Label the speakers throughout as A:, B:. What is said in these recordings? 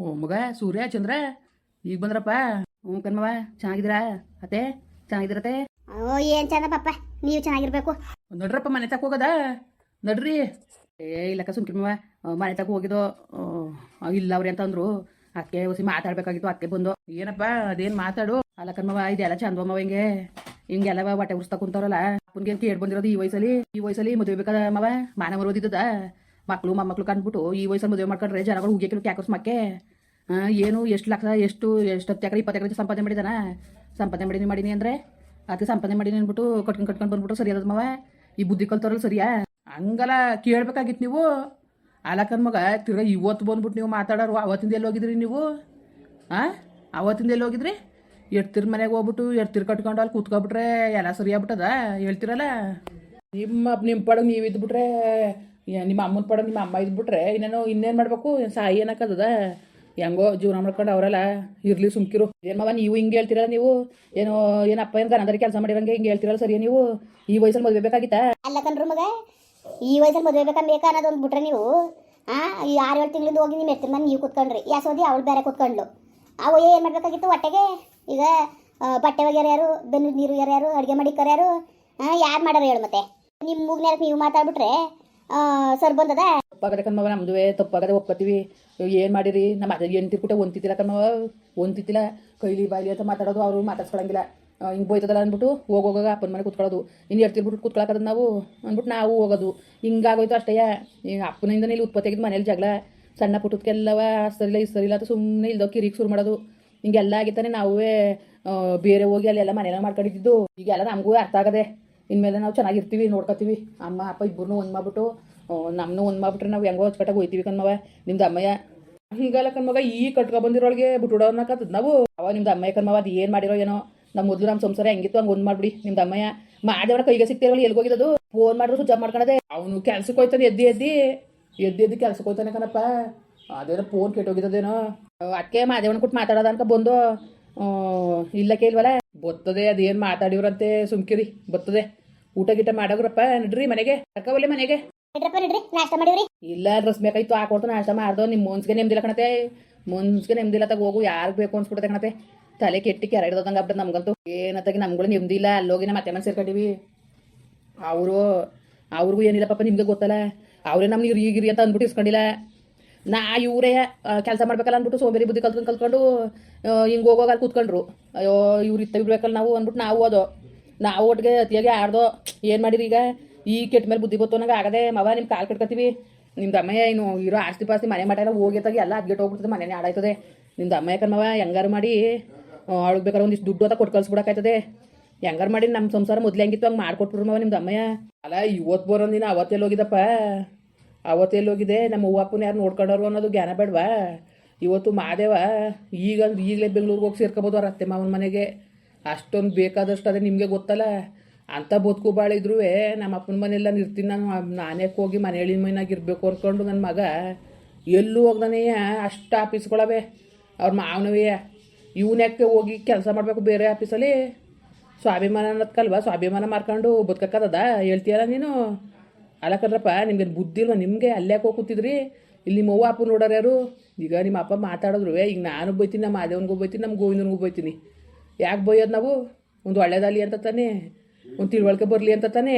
A: ಓ ಮಗ ಸೂರ್ಯ ಚಂದ್ರ ಈಗ ಬಂದ್ರಪ್ಪ? ಹ್ಞೂ ಕಣ್ಮವ ಚೆನ್ನಾಗಿದ್ದೀರಾ? ಅತ್ತೆ ಚೆನ್ನಾಗಿದ್ದೀರತ್ತೆ
B: ಓ ಏನ್ ಚಂದ ಪಪ್ಪ ನೀವು ಚೆನ್ನಾಗಿರ್ಬೇಕು.
A: ನಡ್ರಪ್ಪ ಮನೆ ತಕ್ಕ ಹೋಗದ? ನಡ್ರಿ. ಏ ಇಲ್ಲಕ್ಕ ಸುಮ್ಕಿರ್ಮವ ಮನೆ ತಕ್ಕ ಹೋಗಿದ್ದು. ಇಲ್ಲ ಅವ್ರಿ ಅಂತ ಅಂದ್ರು. ಅಕ್ಕೆ ಹೊಸಿ ಮಾತಾಡ್ಬೇಕಾಗಿತ್ತು ಅಕ್ಕೆ ಬಂದು. ಏನಪ್ಪ ಅದೇನ್ ಮಾತಾಡು? ಅಲ್ಲ ಕಣ್ಮವ ಇದೆಲ್ಲ ಚಂದವಮ್ಮ ಹಿಂಗೆ. ಹಿಂಗೆಲ್ಲ ಬಟ್ಟೆ ಉರ್ಸ್ತಾ ಕುಂತಾರಲ್ಲ ಅಪ್ಪನ್ಗೆ ಕೇಳಿ ಬಂದಿರೋದು ಈ ವಯಸ್ಸಲ್ಲಿ? ಈ ವಯಸ್ಸಲ್ಲಿ ಮದುವೆ ಬೇಕಾದ ಮವ? ಮಾನ ಮರೋದಿದ್ದದ ಮಕ್ಳು ಮೊಮ್ಮಕ್ಕಳು ಕಂಡ್ಬಿಟ್ಟು ಈ ವಯಸ್ಸಲ್ಲಿ ಮದುವೆ ಮಾಡ್ಕೊಂಡ್ರೆ ಜನಗಳು ಹುಗಿಯಕ್ಕೆ ಕ್ಯಾಕರ್ಸ್ ಮಕ್ಕೆ. ಏನು ಎಷ್ಟು ಲಕ್ಷ, ಎಷ್ಟು ಎಷ್ಟು ಹತ್ತು ಎಕರೆ, ಇಪ್ಪತ್ತು ಎಕರೆ ಸಂಪಾದನೆ ಮಾಡಿದಾನ? ಸಂಪಾದನೆ ಮಾಡೀನಿ ಮಾಡೀನಿ ಅಂದರೆ? ಅದಕ್ಕೆ ಸಂಪಾದನೆ ಮಾಡೀನಿ ಅಂದ್ಬಿಟ್ಟು ಕಟ್ಕೊಂಡು ಕಟ್ಕೊಂಡು ಬಂದ್ಬಿಟ್ಟು ಸರಿ ಅದ ಮವ? ಈ ಬುದ್ಧಿ ಕಲ್ತವ್ರಲ್ಲಿ ಸರಿಯಾ? ಹಂಗಲ್ಲ ಕೇಳ್ಬೇಕಾಗಿತ್ತು ನೀವು. ಅಲಕನ್ ಮಗ, ತಿರ್ಗಾ ಇವತ್ತು ಬಂದ್ಬಿಟ್ಟು ನೀವು ಮಾತಾಡೋರು, ಅವತ್ತಿಂದ ಎಲ್ಲಿ ಹೋಗಿದ್ರಿ ನೀವು? ಹಾಂ ಅವತ್ತಿಂದ ಎಲ್ಲಿ ಹೋಗಿದ್ರಿ? ಎಡ್ತಿರ್ ಮನೆಗೆ ಹೋಗ್ಬಿಟ್ಟು, ಎಡ್ತಿರ್ ಕಟ್ಕೊಂಡು ಅಲ್ಲಿ ಕೂತ್ಕೊಬಿಟ್ರೆ ಎಲ್ಲ ಸರಿ ಆಗ್ಬಿಟ್ಟದ ಹೇಳ್ತಿರಲ್ಲ? ನಿಮ್ಮ ನಿಮ್ಮ ಪಡಗೆ ನೀವು ಇದ್ಬಿಟ್ರೆ ನಿಮ್ಮ ಅಮ್ಮನ ಪಡ ನಿಮ್ಮ ಅಮ್ಮ ಇದ್ಬಿಟ್ರೆ ಇನ್ನೇನು ಇನ್ನೇನು ಮಾಡಬೇಕು? ಸಾಯಿ ಏನಕ್ಕದ ಹೆಂಗೋ ಜೀವನ ಮಾಡ್ಕೊಂಡು ಅವರಲ್ಲ ಇರಲಿ ಸುಮ್ಕಿರು. ಮಾವ, ನೀವು ಹಿಂಗೆ ಹೇಳ್ತಿರಲ್ಲ ನೀವು? ಏನೋ ಏನಪ್ಪ ಏನು ಗನದರಿ ಕೆಲಸ ಮಾಡಿರಂಗೆ ಹಿಂಗೆ ಹೇಳ್ತಿರಲ್ಲ ಸರಿ ನೀವು? ಈ ವಯಸ್ಸಲ್ಲಿ ಮದುವೆ ಬೇಕಾಗಿತ್ತಾ?
B: ಅಲ್ಲ ಕಣ್ರು ಮಗ, ಈ ವಯಸ್ಸಲ್ಲಿ ಮದುವೆ ಬೇಕಾ ಬೇಕಾ ಅನ್ನೋದು ಒಂದು ಬಿಟ್ರೆ ನೀವು, ಆ, ಈ ಆರು ಏಳು ತಿಂಗಳಿಂದ ಹೋಗಿ ನಿಮ್ಮ ಎತ್ತಿನ ಮನೆ ನೀವು ಕೂತ್ಕೊಂಡ್ರಿ. ಯಾಸೋದಿ ಅವಳು ಬೇರೆ ಕೂತ್ಕೊಂಡ್ಲು ಅವು ಏನು ಮಾಡಬೇಕಾಗಿತ್ತು? ಹೊಟ್ಟೆಗೆ? ಈಗ ಬಟ್ಟೆ ಒಗೆಯೋರು ಯಾರು? ಬೆನ್ನು ನೀರು ಯಾರು? ಅಡುಗೆ ಮಾಡಿ ಕರ್ಯಾರು ಹಾಂ ಯಾರು ಮಾಡ್ಯಾರ ಹೇಳು ಮತ್ತೆ? ನಿಮ್ಮ ಮೂಗ್ನೇರಕ್ಕೆ ನೀವು ಮಾತಾಡ್ಬಿಟ್ರೆ ಸರ್ ಬಂದದ?
A: ತಪ್ಪಾಗದ ಕಣ್ಮವ ನಮ್ದುವೆ ತಪ್ಪಾಗದ, ಒಪ್ಕೋತೀವಿ. ಏನ್ ಮಾಡಿರಿ? ನಮ್ಮ ಎಂಟಿ ಪುಟ ಒಂತಿತ್ತಿಲ್ಲ ಕಣ್ಮವ ಒಂತಿತ್ತಿಲ್ಲ ಕೈಲಿ ಬಾಯ್ಲಿ ಅಂತ ಮಾತಾಡೋದು, ಅವರು ಮಾತಾಡ್ಸ್ಕೊಳಂಗಿಲ್ಲ. ಹಿಂಗೆ ಬೋಯ್ತದಲ್ಲ ಅಂದ್ಬಿಟ್ಟು ಹೋಗೋಗ ಅಪ್ಪನ ಮನೆ ಕೂತ್ಕೊಳ್ಳೋದು ಇನ್ನು ಎಡ್ತಿರ್ಬಿಟ್ಟು ಕೂತ್ಕೊಳಕದ ನಾವು ಅಂದ್ಬಿಟ್ಟು ನಾವು ಹೋಗೋದು. ಹಿಂಗಾಗೋಯ್ತು ಅಷ್ಟೇ ಈಗ ಅಪ್ಪನಿಂದ ಇಲ್ಲಿ ಉತ್ಪತ್ತಿ ಆಗಿದ್ದು ಮನೇಲಿ ಜಗಳ. ಸಣ್ಣ ಪುಟ್ಟದಕ್ಕೆಲ್ಲವ ಸರಿಲ್ಲ ಈ ಸರಿಲ್ಲ ಅಂತ ಸುಮ್ಮನೆ ಇಲ್ದೋ ಕಿರಿಕ್ ಶುರು ಮಾಡೋದು. ಹಿಂಗೆಲ್ಲ ಆಗಿತ್ತಾನೆ ನಾವೇ ಬೇರೆ ಹೋಗಿ ಅಲ್ಲೆಲ್ಲ ಮನೆಯಲ್ಲ ಮಾಡ್ಕೊಂಡಿದ್ದು. ಈಗೆಲ್ಲ ನಮಗೂ ಅರ್ಥ ಆಗದೆ. ಇನ್ಮೇಲೆ ನಾವು ಚೆನ್ನಾಗಿರ್ತೀವಿ, ನೋಡ್ಕೊತೀವಿ. ಅಮ್ಮ, ಅಪ್ಪ ಇಬ್ಬರನ್ನೂ ಒಂದು ಮಾಡ್ಬಿಟ್ಟು ನಮ್ಮನ್ನೂ ಒಂದು ಮಾಡ್ಬಿಟ್ರೆ ನಾವು ಹೆಂಗೋ ಅಚ್ಚುಕಟ್ಟಾಗಿ ಹೋಯ್ತೀವಿ ಕಣ್ಮವ ನಿಮ್ದು ಅಮ್ಮಯ್ಯ. ಹಿಂಗಲ್ಲ ಕಣ್ಮಗ ಈ ಕಟ್ಕೊ ಬಂದಿರೋಳಿಗೆ ಬಿಟ್ಬಿಡೋನಕತ್ತದ ನಾವು. ಅವ ನಿಮ್ದು ಅಮ್ಮಯ್ಯ ಕಣ್ಮವ ಅದು ಏನು ಮಾಡಿರೋ ಏನೋ. ನಮ್ಮ ಮೊದಲು ನಮ್ಮ ಸಂಸಾರ ಹೆಂಗಿತ್ತು ಹಂಗೆ ಒಂದು ಮಾಡ್ಬಿಡಿ, ನಿಮ್ದು ಅಮ್ಮಯ್ಯ. ಮಾಡಿದವನ ಕೈಗೆ ಸಿಗ್ತೀರಲ್ಲ ಎಲ್ಲಿ ಹೋಗಿದ್ದು ಫೋನ್ ಮಾಡಿದ್ರು ಜಬ್ ಮಾಡ್ಕೊಳದೆ ಅವನು ಕೆಲ್ಸಕ್ಕೆ ಹೋಯ್ತಾನೆ, ಎದ್ದಿ ಎದ್ದಿ. ಎದ್ದಿ, ಎದ್ದು ಕೆಲ್ಸಕ್ಕೆ ಹೋಗ್ತಾನೆ ಕಣಪ್ಪ. ಅದೇನೋ ಫೋನ್ ಕೆಟ್ಟೋಗಿದ್ದದೇನೋ ಅದಕ್ಕೆ ಮಾದೇವನ ಕೊಟ್ಟು ಮಾತಾಡೋದ ಅನ್ಕ ಬಂದು. ಇಲ್ಲ ಕೇಳ್ವಲ್ಲ ಬರ್ತದೆ ಅದೇನು ಮಾತಾಡಿವ್ರಂತೆ, ಸುಮ್ಕಿರಿ ಬರ್ತದೆ ಊಟ ಗೀಟ ಮಾಡೋಗ್ರಪ್ಪ ನಡ್ರಿ ಮನೆಗೆ ಕರ್ಕವಲ್ಲೆ ಮನೆಗೆ.
B: ನಡ್ರಪ್ಪ ನಡ್ರಿ ನಾಷ್ಟ ಮಾಡಿವ್ರಿ?
A: ಇಲ್ಲ ಡ್ರೆಸ್ ಬೇಕಾಯ್ತು ಹಾಕೊಡ್ತು ನಾಷ್ಟ ಮಾಡ್ದೋ ನಿಮ್ಮ ಮುನ್ಸ್ಗೆ ನೆಮ್ಮದಿಲ್ಲ ಕಣತೆ. ಮುನ್ಸ್ಗೆ ನೆಮ್ದಿಲ್ಲ ತಗ ಹೋಗು ಯಾರು ಬೇಕು ಅನ್ಸ್ಬಿಡುತ್ತೆ ಕಣತೆ. ತಲೆ ಕೆಟ್ಟಿ ಕೆರ ಹಿಡ್ದಂಗೆ ಆಗ್ಬಿಟ್ಟು ನಮ್ಗಂತೂ. ಏನತ್ತಾಗಿ ನಮ್ಗಳು ನೆಮ್ಮದಿಲ್ಲ ಅಲ್ಲೋಗಿ ನಮ್ಮ ಮತ್ತೆ ಮನೆ ಸೇರ್ಕೊಂಡಿವಿ. ಅವರು ಅವ್ರಿಗೂ ಏನಿಲ್ಲ ಪಾಪ ನಿಮ್ಗೆ ಗೊತ್ತಲ್ಲ. ಅವರೇ ನಮ್ಗೆ ಇರಿ ಗಿರಿ ಅಂತ ಅಂದ್ಬಿಟ್ಟು ಇಸ್ಕೊಂಡಿಲ್ಲ ನಾ ಇವರೇ ಕೆಲಸ ಮಾಡ್ಬೇಕಲ್ಲ ಅಂದ್ಬಿಟ್ಟು ಸೋಂಬೇರಿ ಬುದ್ಧಿ ಕಲ್ತ್ಕೊಂಡು ಕಲ್ತ್ಕೊಂಡು ಹಿಂಗೆ ಹೋಗೋಗ ಅಲ್ಲಿ ಕೂತ್ಕೊಂಡ್ರು. ಅಯ್ಯೋ ಇವ್ರು ಇತ್ತ ಇರ್ಬೇಕಲ್ಲ ನಾವು ಅಂದ್ಬಿಟ್ಟು ನಾವು ಓದೋ ನಾವು ಒಟ್ಟಿಗೆ ಅತಿಯಾಗಿ ಆಡ್ದೋ ಏನು ಮಾಡಿರಿ ಈಗ? ಈ ಕೆಟ್ಟ ಮೇಲೆ ಬುದ್ಧಿ ಗೊತ್ತು ನಂಗೆ ಆಗದೆ ಮವ ನಿಮ್ಮ ಕಾಲು ಕಟ್ಕೊತೀವಿ ನಿಮ್ದು ಅಮ್ಮಯ್ಯ ಏನು ಇರೋ ಆಸ್ತಿ ಪಾಸ್ತಿ ಮನೆ ಮಾಡ್ಯಾರ ಹೋಗಿತ್ತಾಗ ಎಲ್ಲ ಅದ್ಗೆಟ್ ಹೋಗ್ಬಿಡ್ತದೆ, ಮನೆನೇ ಆಡಾಯ್ತದೆ ನಿಮ್ದು ಅಮ್ಮಯ್ಯ ಕರ್ಮವ ಹೆಂಗಾರು ಮಾಡಿ ಅವಳಿಗೆ ಬೇಕಾದ್ರೆ ಒಂದಿಷ್ಟು ದುಡ್ಡು ಅಂತ ಕೊಟ್ಟು ಕಳ್ಸ್ಬಿಡಕ್ಕಾಯ್ತದೆ. ಹೆಂಗಾರು ಮಾಡಿ ನಮ್ಮ ಸಂಸಾರ ಮೊದ್ಲು ಹೆಂಗಿತ್ತು ಹಂಗೆ ಮಾಡ್ಕೊಟ್ಬಿಡ್ರಿ ಮವ ನಿಮ್ದು ಅಮ್ಮಯ್ಯ. ಅಲ್ಲ ಇವತ್ತು ಬರೋ ದಿನ ಅವತ್ತೆಲ್ಲಿ ಹೋಗಿದ್ದಪ್ಪ ಅವತ್ತೆಲ್ಲಿ ಹೋಗಿದೆ? ನಮ್ಮ ಅವ್ವ ಅಪ್ಪನ ಯಾರು ನೋಡ್ಕೊಂಡವ್ರು ಅನ್ನೋದು ಜ್ಞಾನ ಬೇಡವಾ? ಇವತ್ತು ಮಾದೇವ ಈಗ ಈಗಲೇ ಬೆಂಗಳೂರಿಗೆ ಹೋಗಿ ಸೇರ್ಕೋಬೋದು ಅವ್ರ ಅತ್ತೆ ಮಾವನ ಮನೆಗೆ. ಅಷ್ಟೊಂದು ಬೇಕಾದಷ್ಟು ಅದೇ ನಿಮಗೆ ಗೊತ್ತಲ್ಲ? ಅಂಥ ಬದುಕು ಬಾಳಿದ್ರು ನಮ್ಮ ಅಪ್ಪನ ಮನೆಯೆಲ್ಲ ಇರ್ತೀನಿ ನಾನು. ನಾನೇ ಹೋಗಿ ಮನೆಯಲ್ಲಿ ಮೈನಾಗ ಇರಬೇಕು ಅನ್ಕೊಂಡು ನನ್ನ ಮಗ ಎಲ್ಲೂ ಹೋಗ್ದಾನೆ ಅಷ್ಟು ಆಫೀಸ್ಗಳವೆ. ಅವ್ರ ಮಾವನವೇ ಇವನ್ಯಾಕೆ ಹೋಗಿ ಕೆಲಸ ಮಾಡಬೇಕು ಬೇರೆ ಆಫೀಸಲ್ಲಿ? ಸ್ವಾಭಿಮಾನ ಅನ್ನೋದಕ್ಕಲ್ವ ಸ್ವಾಭಿಮಾನ ಮಾರ್ಕೊಂಡು ಬದುಕಕ್ಕದ ಹೇಳ್ತೀಯಲ್ಲ ನೀನು? ಅಲ್ಲ ಕಣ್ರಪ್ಪ ನಿಮ್ಗೆ ಬುದ್ಧಿ ಇಲ್ವಾ? ನಿಮಗೆ ಅಲ್ಲೇ ಹೋಗಿ ಕೂತಿದ್ರಿ? ಇಲ್ಲಿ ನಿಮ್ಮ ಅವ್ವ ಅಪ್ಪ ನೋಡೋರು ಯಾರು? ಈಗ ನಿಮ್ಮ ಅಪ್ಪ ಮಾತಾಡಿದ್ರು ಈಗ ನಾನು ಬೈತೀನಿ ನಮ್ಮ ಮಾದೇವನಿಗೂ ಬೈತೀನಿ ನಮ್ಮ ಗೋವಿಂದನಿಗೂ ಬೈತೀನಿ ಯಾಕೆ ಬೈಯೋದು ನಾವು? ಒಂದು ಒಳ್ಳೇದಾಗಲಿ ಅಂತ ತಾನೇ ಒಂದು ತಿಳುವಳಿಕೆ ಬರಲಿ ಅಂತ ತಾನೇ.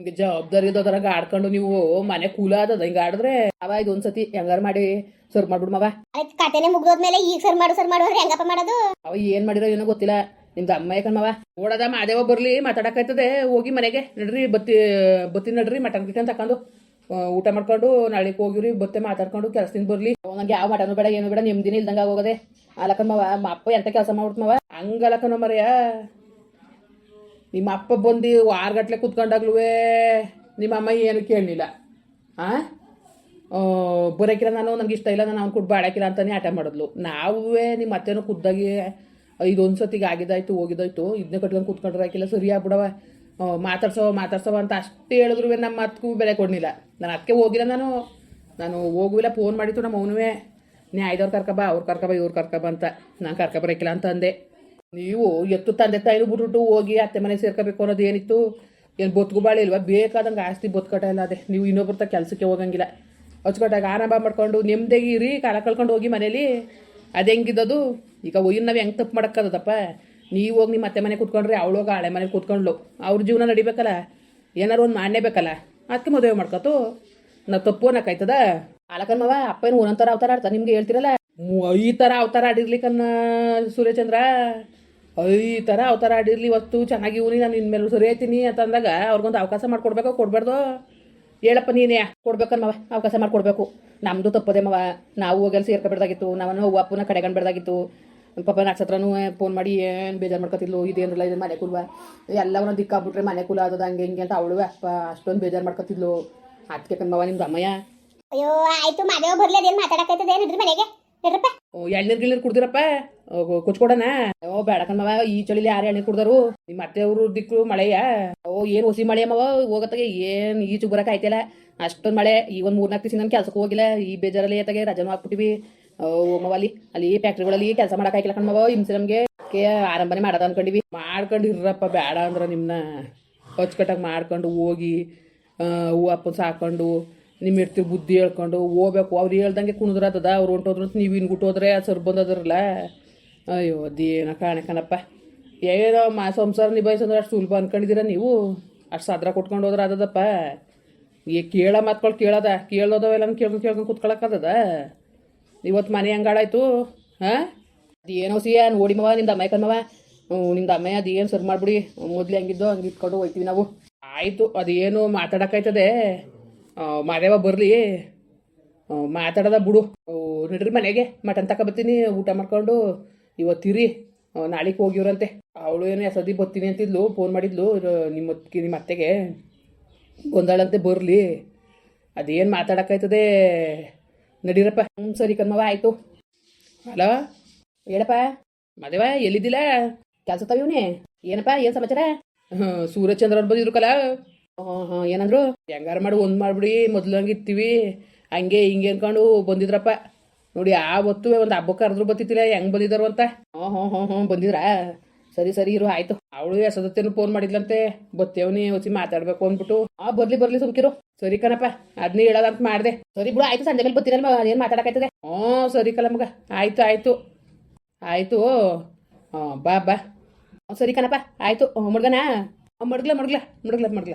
A: ಹಿಂಗೆ ಜವಾಬ್ದಾರಿ ಇದ್ದೋದ್ರಾಗ ಆಡ್ಕೊಂಡು ನೀವು ಮನೆ ಕೂಲ ಆದದ ಹಿಂಗೆ ಆಡಿದ್ರೆ ಅವ ಇದು ಒಂದ್ಸತಿ ಹೆಂಗಾರ ಮಾಡಿ ಸರ್ ಮಾಡ್ಬಿಡು ಮಾವ.
B: ಆಯ್ತು ಕತೆನೆ ಮೇಲೆ ಈಗ ಸರ್ ಮಾಡು ಸರ್ ಮಾಡುವ ಹೆಂಗಪ್ಪ ಮಾಡೋದು?
A: ಅವ ಏನ್ ಮಾಡಿರೋ ಏನೋ ಗೊತ್ತಿಲ್ಲ ನಿಮ್ದು ಅಮ್ಮ ಯಾಕನ್ ಮಾವ? ಓಡದ ಮಾದೇವ ಬರ್ಲಿ ಮಾತಾಡಕಾಯ್ತದೆ ಹೋಗಿ ಮನೆಗೆ ನಡ್ರಿ ಬತ್ತಿ ಬತ್ತಿ ನಡ್ರಿ ಮಟನ್ ಗಿಟನ್ ತಕೊಂಡು ಊಟ ಮಾಡ್ಕೊಂಡು ನಾಳೆಗೆ ಹೋಗಿವ್ರಿ ಬತ್ತೆ ಮಾತಾಡ್ಕೊಂಡು ಕೆಲಸದಿಂದ ಬರ್ಲಿ. ನಂಗೆ ಯಾವ ಮಟನ್ ಬೇಡ ಏನು ಬೇಡ ನೆಮ್ಮದಿನ ಇಲ್ದಂಗ ಹೋಗದೆ. ಅಲಕಮ್ಮವ ನಮ್ಮ ಅಪ್ಪ ಎಂತ ಕೆಲಸ ಮಾಡ್ಬಿಟ್ಮವ ಹಂಗಲಕನ ಮರೆಯ ನಿಮ್ಮ ಅಪ್ಪ ಬಂದು ವಾರಗಟ್ಲೆ ಕುತ್ಕೊಂಡಾಗ್ಲೂವೇ ನಿಮ್ಮ ಅಮ್ಮ ಏನು ಕೇಳಲಿಲ್ಲ. ಆ? ಬರೋಕಿಲ್ಲ ನಾನು ನನಗೆ ಇಷ್ಟ ಇಲ್ಲ, ನಾನು ಅವ್ನು ಕೊಟ್ಟು ಬಾಡಕಿಲ್ಲ ಅಂತಾನೆ ಆಟ ಮಾಡಿದ್ಲು. ನಾವೇ ನಿಮ್ಮ ಅತ್ತೆನೂ ಖುದ್ದಾಗಿ ಇದೊಂದು ಸತಿಗೆ ಆಗಿದ್ದಾಯ್ತು ಹೋಗಿದ್ದಾಯ್ತು ಇದನ್ನೇ ಕಟ್ಕೊಂಡು ಕೂತ್ಕೊಂಡ್ರೆ ಹಾಕಿಲ್ಲ ಸರಿ ಆಗ್ಬಿಡವ. ಮಾತಾಡ್ಸೋ ಮಾತಾಡ್ಸವ ಅಂತ ಅಷ್ಟೇ ಹೇಳಿದ್ರು ನಮ್ಮ ಮಾತಕ್ಕೂ ಬೆಲೆ ಕೊಡಲಿಲ್ಲ. ನಾನು ಅದಕ್ಕೆ ಹೋಗಿಲ್ಲ ನಾನು. ನಾನು ಹೋಗುವಿಲ್ಲ ಫೋನ್ ಮಾಡಿತ್ತು ನಮ್ಮ ಅವನುವೇ. ನ್ಯಾಯದವ್ರು ಕರ್ಕಬ, ಅವ್ರು ಕರ್ಕಬ, ಇವ್ರು ಕರ್ಕಬ ಅಂತ. ನಾನು ಕರ್ಕಬರಕ್ಕಿಲ್ಲ ಅಂತ ಅಂದೆ. ನೀವು ಎತ್ತು ತಂದೆ ತಾಯಿನೂ ಬಿಟ್ಬಿಟ್ಟು ಹೋಗಿ ಅತ್ತೆ ಮನೆ ಸೇರ್ಕೋಬೇಕು ಅನ್ನೋದು ಏನಿತ್ತು? ಏನು ಬದುಕು ಬಾಳೆ ಇಲ್ವಾ? ಬೇಕಾದಂಗೆ ಆಸ್ತಿ ಬದುಕಟ ಇಲ್ಲ ಅದೇ. ನೀವು ಇನ್ನೊಬ್ರ ತ ಕೆಲಸಕ್ಕೆ ಹೋಗಂಗಿಲ್ಲ. ಅಚ್ಚುಕಟ್ಟಾಗಿ ಆರಂಭ ಮಾಡ್ಕೊಂಡು ನೆಮ್ಮದಿಯಾಗಿ ಇರಿ, ಕಾಲ ಕಳ್ಕೊಂಡು ಹೋಗಿ ಮನೇಲಿ. ಅದು ಹೆಂಗಿದ್ದದು? ಈಗ ಒಯ್ಯನ್ ನಾವು ಹೆಂಗೆ ತಪ್ಪು ಮಾಡೋಕ್ಕದಪ್ಪ ನೀವು ಹೋಗಿ ನಿಮ್ಮ ಅತ್ತೆ ಮನೆ ಕೂತ್ಕೊಂಡ್ರೆ ಅವಳು ಹೋಗ ಹಳೆ ಮನೆ ಕೂತ್ಕೊಂಡ್ಲು ಅವ್ರ ಜೀವನ ನಡಿಬೇಕಲ್ಲ? ಏನಾರು ಒಂದು ಮಾಡಲೇಬೇಕಲ್ಲ? ಅದಕ್ಕೆ ಮದುವೆ ಮಾಡ್ಕೊತು. ನಾವು ತಪ್ಪು ಅನ್ನಕ್ಕಾಯ್ತದ ಅಲಕನ್ಮವ ಅಪ್ಪ ಏನು ಒಂದೊಂದು ಥರ ಅವತಾರ ಆಡ್ತಾರೆ ನಿಮ್ಗೆ ಹೇಳ್ತಿರಲ್ಲ ಈ ಥರ ಅವತಾರ ಆಡಿರ್ಲಿಕ್ಕನ್ನ ಸೂರ್ಯಚಂದ್ರ? ಈ ಥರ ಅವತಾರ ಆಡಿರ್ಲಿ, ಇವತ್ತು ಚೆನ್ನಾಗಿ ಇವನಿ ನಾನು ಇನ್ಮೇಲೆ ಸರಿ ಅಂತ ಅಂದಾಗ ಅವ್ರಿಗೊಂದು ಅವಕಾಶ ಮಾಡ್ಕೊಡ್ಬೇಕು ಕೊಡ್ಬಾರ್ದು ಹೇಳಪ್ಪ ನೀನೇ, ಕೊಡ್ಬೇಕನ್ ಮಾವ, ಅವಕಾಶ ಮಾಡ್ಕೊಡ್ಬೇಕು. ನಮ್ಮದು ತಪ್ಪದೆ ಮವ, ನಾವು ಹೋಗಲ್ಲಿ ಸೇರ್ಕೊಬೇಡ್ದಾಗಿತ್ತು ನಾವನ್ನ ಅವ್ವ ಅಪ್ಪನ ಕಡೆಗಣ್ಬೇಡ್ದಾಗಿತ್ತು ಪಾಪ ನಕ್ಷತ್ರನೂ ಫೋನ್ ಮಾಡಿ ಏನು ಬೇಜಾರು ಮಾಡ್ಕೊತಿದ್ಲು ಇದೇನಲ್ಲ ಇದು ಮನೆ ಕುಲ್ವ? ಎಲ್ಲ ಒಂದೊಂದು ದಿಕ್ಕಾಗ್ಬಿಟ್ರೆ ಮನೆ ಕುಲ ಆದದ, ಹಂಗೆ ಹಿಂಗೆ ಅಂತ ಅವಳು, ಅಪ್ಪ, ಅಷ್ಟೊಂದು ಬೇಜಾರು ಮಾಡ್ಕೊತಿದ್ಲು. ಅದಕ್ಕೆ ಕಣ್ಮವ ನಿಮ್ದು ಅಮ್ಮಯ್ಯ
B: ಅಯ್ಯೋ, ಆಯ್ತು ಮಾದೇವ, ಬರ್ಲಿ ಮಾತಾಡಕೈತದೆ ಏನಿದ್ರಿ ಮನೆಗೆ? ನಡ್ರಪ್ಪ.
A: ಎಳ್ನೀರ್ ಗಿಳ್ನೀರ್ ಕುಡ್ದಿರಪ್ಪ? ಕುಚ್ಕೊಡನ ಓ ಬೇಡ ಕಣ್ಮವ ಈ ಚಳಿಲಿ ಯಾರು ಎಳ್ನೀರ್ ಕುಡ್ದರು? ನಿಮ್ಮ ಅತ್ತೆಯವರು ದಿಕ್ಕು ಮಳೆಯ ಓ ಏನು ಹೊಸಿ ಮಳೆ ಅಮ್ಮವ ಹೋಗತ್ತಾಗೆ ಏನು ಈಚು ಬರಕ್ ಆಯ್ತಿಲ್ಲ. ಅಷ್ಟೊಂದು ಮಳೆ ಈ ಒಂದ್ ಮೂರ್ನಾಲ್ಕು ದಿವಸ ನಾನು ಕೆಲ್ಸಕ್ಕೆ ಹೋಗಿಲ್ಲ. ಈ ಬೇಜಾರಲ್ಲಿ ಏತಾಗೆ ರಜನೂ ಹಾಕ್ಬಿಟ್ಟಿವಿ. ಹೋಮವ ಅಲ್ಲಿ ಅಲ್ಲಿ ಫ್ಯಾಕ್ಟ್ರಿಗಳಲ್ಲಿ ಕೆಲಸ ಮಾಡಕ್ ಆಯ್ತಿಲ್ಲ ಕಣ್ಮವ ಹಿಂಸೆ ನಮ್ಗೆ. ಆರಂಭನೆ ಮಾಡದ ಅನ್ಕೊಂಡಿವಿ. ಮಾಡ್ಕೊಂಡು ಬೇಡ ಅಂದ್ರ ನಿಮ್ನ. ಅಚ್ಚುಕಟ್ಟಾಗಿ ಮಾಡ್ಕೊಂಡು ಹೋಗಿ ಹೂ ಹಾಕೊಂಡು ಸಾಕೊಂಡು ನಿಮ್ಮ ಇರ್ತೀವಿ ಬುದ್ಧಿ ಹೇಳ್ಕೊಂಡು ಹೋಗ್ಬೇಕು. ಅವ್ರು ಹೇಳ್ದಂಗೆ ಕುಣಿದ್ರತದ. ಅವ್ರು ಹೊಂಟೋದ್ರು ಅಂತ ನೀವು ಹಿಂಗೆ ಹೋದ್ರೆ ಸರ್ ಬಂದದ್ರಲ್ಲ. ಅಯ್ಯೋ ಅದೇನೋ ಕಾಣೆ ಕಣಪ್ಪ. ಏನೋ ಮಾ ಸಂಸಾರ ನಿಭಾಯಿಸಂದ್ರೆ ಅಷ್ಟು ಸುಲಭ ಅನ್ಕೊಂಡಿದ್ದೀರ ನೀವು. ಅಷ್ಟು ಸದ್ರ ಕೊಟ್ಕೊಂಡು ಹೋದ್ರೆ ಅದದಪ್ಪ ಈ ಕೇಳ ಮಾತ್ಗಳು ಕೇಳದ. ಕೇಳೋದವೆಲ್ಲ ಕೇಳ್ಕೊಂಡು ಕೇಳ್ಕೊಂಡು ಕುತ್ಕೊಳಕ್ಕದ ಇವತ್ತು ಮನೆ ಹಂಗಾಳಾಯ್ತು ಹಾಂ? ಅದೇನೋ ಸಿಯಾ ನೋಡಿ ಮವ, ನಿಮ್ದು ಅಮ್ಮ ಕಣ್ಮವ ನಿಮ್ದು ಅಮ್ಮ ಅದೇನು ಸರ್ ಮಾಡ್ಬಿಡಿ. ಮೊದ್ಲು ಹೆಂಗಿದ್ದು ಹಂಗೆ ಇಟ್ಕೊಂಡು ಹೋಯ್ತೀವಿ ನಾವು. ಆಯಿತು, ಅದೇನು ಮಾತಾಡೋಕ್ಕಾಯ್ತದೆ ಮಾದೇವ ಬರಲಿ. ಮಾತಾಡೋದ ಬಿಡು. ನಡ್ರಿ ಮನೆಗೆ. ಮಟನ್ ತಕ ಬರ್ತೀನಿ, ಊಟ ಮಾಡ್ಕೊಂಡು. ಇವತ್ತಿರಿ ನಾಳೆಗೆ ಹೋಗಿವ್ರಂತೆ. ಅವಳು ಏನು ಸದಿ ಬರ್ತೀನಿ ಅಂತಿದ್ಲು ಫೋನ್ ಮಾಡಿದ್ಲು. ನಿಮ್ಮ ನಿಮ್ಮ ಅತ್ತೆಗೆ. ಗೊಂದಳಂತೆ ಬರಲಿ. ಅದೇನು ಮಾತಾಡೋಕ್ಕಾಯ್ತದೆ? ನಡೀರಪ್ಪ. ಹ್ಞೂ ಸರಿ ಕಣ್ಮವ, ಆಯಿತು. ಹಲೋ? ಹೇಳಪ್ಪ. ಮದುವೆ ಎಲ್ಲಿದ್ದಿಲ್ಲ ಕೆಲಸ ತವಿವ್ನಿ ಏನಪ್ಪ, ಏನು ಸಮಾಚಾರ? ಹಾಂ ಸೂರ್ಯಚಂದ್ರ ಬಂದಿದ್ರು ಕಲ. ಏನಂದ್ರು, ಹೆಂಗಾರ ಮಾಡಿ ಒಂದು ಮಾಡ್ಬಿಡಿ, ಮೊದ್ಲು ಹಂಗೆ ಇರ್ತೀವಿ ಹಂಗೆ ಹಿಂಗೆ ಅನ್ಕೊಂಡು ಬಂದಿದ್ರಪ್ಪ. ನೋಡಿ, ಆ ಹೊತ್ತು ಒಂದು ಹಬ್ಬಕ್ಕೆ ಕರೆದ್ರು ಬತ್ತಿತ್ತಿಲ್ಲ ಹೆಂಗೆ ಬಂದಿದ್ದಾರು ಅಂತ. ಹ್ಞೂ ಹ್ಞೂ ಹ್ಞೂ ಹ್ಞೂ ಬಂದಿದ್ರಾ? ಸರಿ ಸರಿ, ಇರು, ಆಯ್ತು. ಅವಳು ಎಸದತ್ತೇನು ಫೋನ್ ಮಾಡಿದ್ಲಂತೆ. ಬತ್ತೇವನಿ ಹೊಸಿ ಮಾತಾಡ್ಬೇಕು ಅಂದ್ಬಿಟ್ಟು. ಆ, ಬರ್ಲಿ ಬರ್ಲಿ, ಸುಮ್ಕಿರು. ಸರಿ, ಕಣಪ್ಪ. ಅದನ್ನೇ ಹೇಳದಂತ ಮಾಡ್ದೆ. ಸರಿ ಬಿಡು, ಆಯ್ತು, ಸಂಜೆ ಮೇಲೆ ಬತ್ತಿರಲ್ಲ ಏನು ಮಾತಾಡಕೈತದೆ ಹ್ಞೂ ಸರಿ ಕಲ ಮಗ ಆಯ್ತು ಆಯ್ತು. ಆಯ್ತು. ಹಾಂ ಬಾ ಬಾ. ಸರಿ, ಕಣಪ್ಪ. ಆಯ್ತು. ಮಡ್ಗನಾ? ಮಡ್ಗ್ಲ ಮಡ್ಗ್ಲ ಮಡ್ಗ್ಲ ಮಡ್ಗ್ಲ.